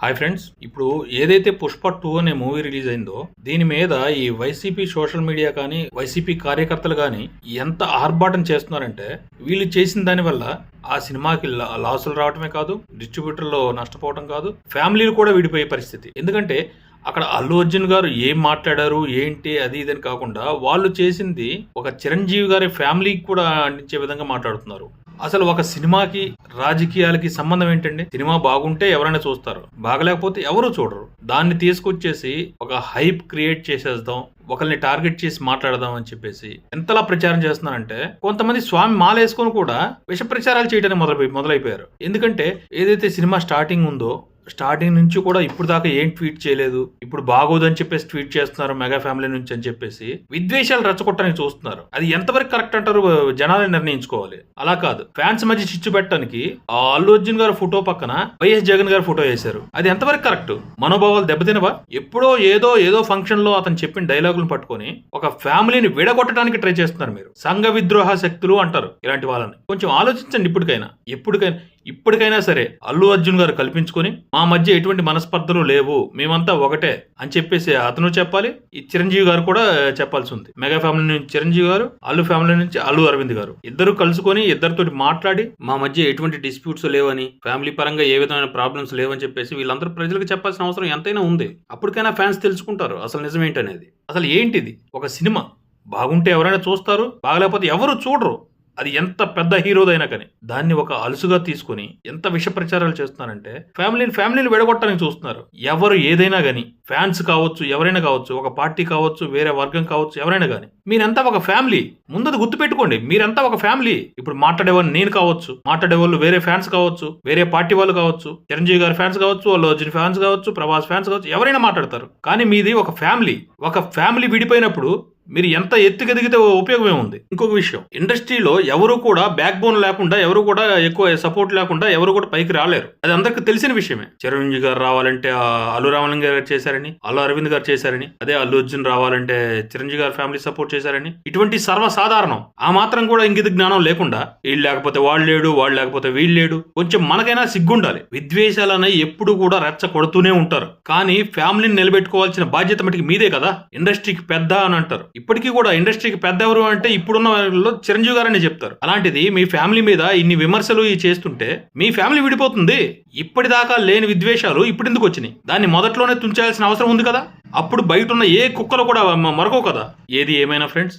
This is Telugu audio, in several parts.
హాయ్ ఫ్రెండ్స్ ఇప్పుడు ఏదైతే పుష్ప టూ అనే మూవీ రిలీజ్ అయిందో దీని మీద ఈ వైసీపీ సోషల్ మీడియా కానీ వైసీపీ కార్యకర్తలు కానీ ఎంత ఆర్భాటం చేస్తున్నారంటే వీళ్ళు చేసిన దానివల్ల ఆ సినిమాకి లాసులు రావటమే కాదు డిస్ట్రిబ్యూటర్లో నష్టపోవటం కాదు ఫ్యామిలీలు కూడా విడిపోయే పరిస్థితి. ఎందుకంటే అక్కడ అల్లు అర్జున్ గారు ఏం మాట్లాడారు ఏంటి అది ఇది అని కాకుండా వాళ్ళు చేసింది ఒక చిరంజీవి గారి ఫ్యామిలీకి కూడా అందించే విధంగా మాట్లాడుతున్నారు. అసలు ఒక సినిమాకి రాజకీయాలకి సంబంధం ఏంటండి? సినిమా బాగుంటే ఎవరైనా చూస్తారు. బాగలేకపోతే ఎవరు చూడరు. దాన్ని తీసుకొచ్చేసి ఒక హైప్ క్రియేట్ చేసేద్దాం ఒకరిని టార్గెట్ చేసి మాట్లాడదాం అని చెప్పేసి ఎంతలా ప్రచారం చేస్తున్నారంటే కొంతమంది స్వామి మాలేసుకొని కూడా విష ప్రచారాలు చేయడానికి మొదలు మొదలైపోయారు. ఎందుకంటే ఏదైతే సినిమా స్టార్టింగ్ ఉందో స్టార్టింగ్ నుంచి కూడా ఇప్పుడు దాకా ఏం ట్వీట్ చేయలేదు. ఇప్పుడు బాగోదని చెప్పేసి ట్వీట్ చేస్తున్నారు మెగా ఫ్యామిలీ నుంచి అని చెప్పేసి విద్వేషాలు రచ్చగొట్టడానికి చూస్తున్నారు. అది ఎంతవరకు కరెక్ట్ అంటారు జనాలు నిర్ణయించుకోవాలి. అలా కాదు. ఫ్యాన్స్ మధ్య చిచ్చు పెట్టడానికి ఆ అల్లు అర్జున్ గారి ఫోటో పక్కన వైఎస్ జగన్ గారి ఫోటో వేశారు. అది ఎంతవరకు కరెక్ట్? మనోభావాలు దెబ్బతినవా? ఎప్పుడో ఏదో ఏదో ఫంక్షన్లో అతను చెప్పిన డైలాగులను పట్టుకొని ఒక ఫ్యామిలీని విడగొట్టడానికి ట్రై చేస్తున్నారు మీరు. సంఘ విద్రోహ శక్తులు అంటారు ఇలాంటి వాళ్ళని. కొంచెం ఆలోచించండి ఇప్పటికైనా. ఎప్పటికైనా ఇప్పటికైనా సరే అల్లు అర్జున్ గారు కల్పించుకొని మా మధ్య ఎటువంటి మనస్పర్ధలు లేవు మేమంతా ఒకటే అని చెప్పేసి అతను చెప్పాలి ఈ చిరంజీవి గారు కూడా చెప్పాల్సి ఉంది. మెగా ఫ్యామిలీ నుంచి చిరంజీవి గారు అల్లు ఫ్యామిలీ నుంచి అల్లు అరవింద్ గారు. ఇద్దరు కలుసుకొని ఇద్దరితోటి మాట్లాడి మా మధ్య ఎటువంటి డిస్ప్యూట్స్ లేవని ఫ్యామిలీ పరంగా ఏ విధమైన ప్రాబ్లమ్స్ లేవని చెప్పేసి వీళ్ళందరూ ప్రజలకు చెప్పాల్సిన అవసరం ఎంతైనా ఉంది. అప్పటికైనా ఫ్యాన్స్ తెలుసుకుంటారు అసలు నిజమేంటనేది అసలు ఏంటిది? ఒక సినిమా. బాగుంటే ఎవరైనా చూస్తారు బాగలేకపోతే ఎవరు చూడరు. అది ఎంత పెద్ద హీరోదైనా కానీ దాన్ని ఒక అలుసుగా తీసుకొని ఎంత విష ప్రచారాలు చేస్తున్నారంటే ఫ్యామిలీని ఫ్యామిలీని విడగొట్టడానికి చూస్తున్నారు. ఎవరు ఏదైనా కానీ ఫ్యాన్స్ కావచ్చు ఎవరైనా కావచ్చు ఒక పార్టీ కావచ్చు వేరే వర్గం కావచ్చు ఎవరైనా కానీ మీరంతా ఒక ఫ్యామిలీ. ముందది గుర్తుపెట్టుకోండి మీరంతా ఒక ఫ్యామిలీ. ఇప్పుడు మాట్లాడేవాళ్ళు నేను కావచ్చు మాట్లాడేవాళ్ళు వేరే ఫ్యాన్స్ కావచ్చు వేరే పార్టీ వాళ్ళు కావచ్చు చిరంజీవి గారి ఫ్యాన్స్ కావచ్చు వాళ్ళు అర్జున్ ఫ్యాన్స్ కావచ్చు ప్రభాస్ ఫ్యాన్స్ కావచ్చు ఎవరైనా మాట్లాడతారు. కానీ మీది ఒక ఫ్యామిలీ. ఒక ఫ్యామిలీ విడిపోయినప్పుడు మీరు ఎంత ఎత్తుకెదిగితే ఉపయోగమే ఉంది. ఇంకొక విషయం ఇండస్ట్రీలో ఎవరు కూడా బ్యాక్ బోన్ లేకుండా ఎవరు కూడా ఎక్కువ సపోర్ట్ లేకుండా ఎవరు కూడా పైకి రాలేరు. అది అందరికి తెలిసిన విషయమే. చిరంజీవి గారు రావాలంటే అల్లు రామలింగ గారు చేశారని అల్లు అరవింద్ గారు చేశారని అదే అల్లు అర్జున్ రావాలంటే చిరంజీవి గారు ఫ్యామిలీ సపోర్ట్ చేశారని ఇటువంటి సర్వసాధారణం. ఆ మాత్రం కూడా ఇంగిత జ్ఞానం లేకుండా వీళ్ళు లేకపోతే వాళ్ళు లేడు వాళ్ళు లేకపోతే వీళ్ళు లేడు కొంచెం మనకైనా సిగ్గుండాలి. విద్వేషాలు అనేవి ఎప్పుడు కూడా రెచ్చ కొడుతూనే ఉంటారు. కానీ ఫ్యామిలీని నిలబెట్టుకోవాల్సిన బాధ్యత మటుకు మీదే కదా. ఇండస్ట్రీకి పెద్ద అని అంటారు. ఇప్పటికీ కూడా ఇండస్ట్రీకి పెద్ద ఎవరు అంటే ఇప్పుడున్న వాళ్ళలో చిరంజీవి గారని చెప్తారు. అలాంటిది మీ ఫ్యామిలీ మీద ఇన్ని విమర్శలు ఇవి చేస్తుంటే మీ ఫ్యామిలీ విడిపోతుంది. ఇప్పటిదాకా లేని విద్వేషాలు ఇప్పుడు ఎందుకు వచ్చినాయి? దాన్ని మొదట్లోనే తుంచాల్సిన అవసరం ఉంది కదా? అప్పుడు బయట ఉన్న ఏ కుక్కలు కూడా మరకో మరొకవు కదా. ఏది ఏమైనా friends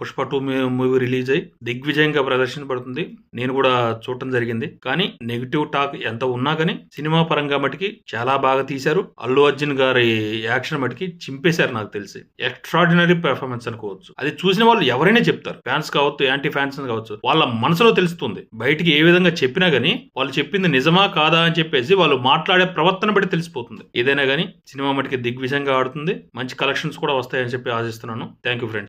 Pushpa two movie release అయ్యి దిగ్విజయంగా ప్రదర్శించబడుతుంది నేను కూడా చూడటం జరిగింది. కానీ నెగిటివ్ టాక్ ఎంత ఉన్నా కానీ సినిమా పరంగా మటుకి చాలా బాగా తీశారు. అల్లు అర్జున్ గారి యాక్షన్ మటుకి చింపేశారు నాకు తెలిసి. ఎక్స్ట్రాడినరీ పెర్ఫార్మెన్స్ అనుకోవచ్చు. అది చూసిన వాళ్ళు ఎవరైనా చెప్తారు. ఫ్యాన్స్ కావచ్చు యాంటీ ఫ్యాన్స్ కావచ్చు వాళ్ళ మనసులో తెలుస్తుంది. బయటికి ఏ విధంగా చెప్పినా గానీ వాళ్ళు చెప్పింది నిజమా కాదా అని చెప్పేసి వాళ్ళు మాట్లాడే ప్రవర్తన బట్టి తెలిసిపోతుంది. ఏదైనా కానీ సినిమా మటుకి దిగ్విజయంగా ఆడుతుంది. మంచి కలెక్షన్స్ కూడా వస్తాయని చెప్పి ఆశిస్తున్నాను. Thank you friends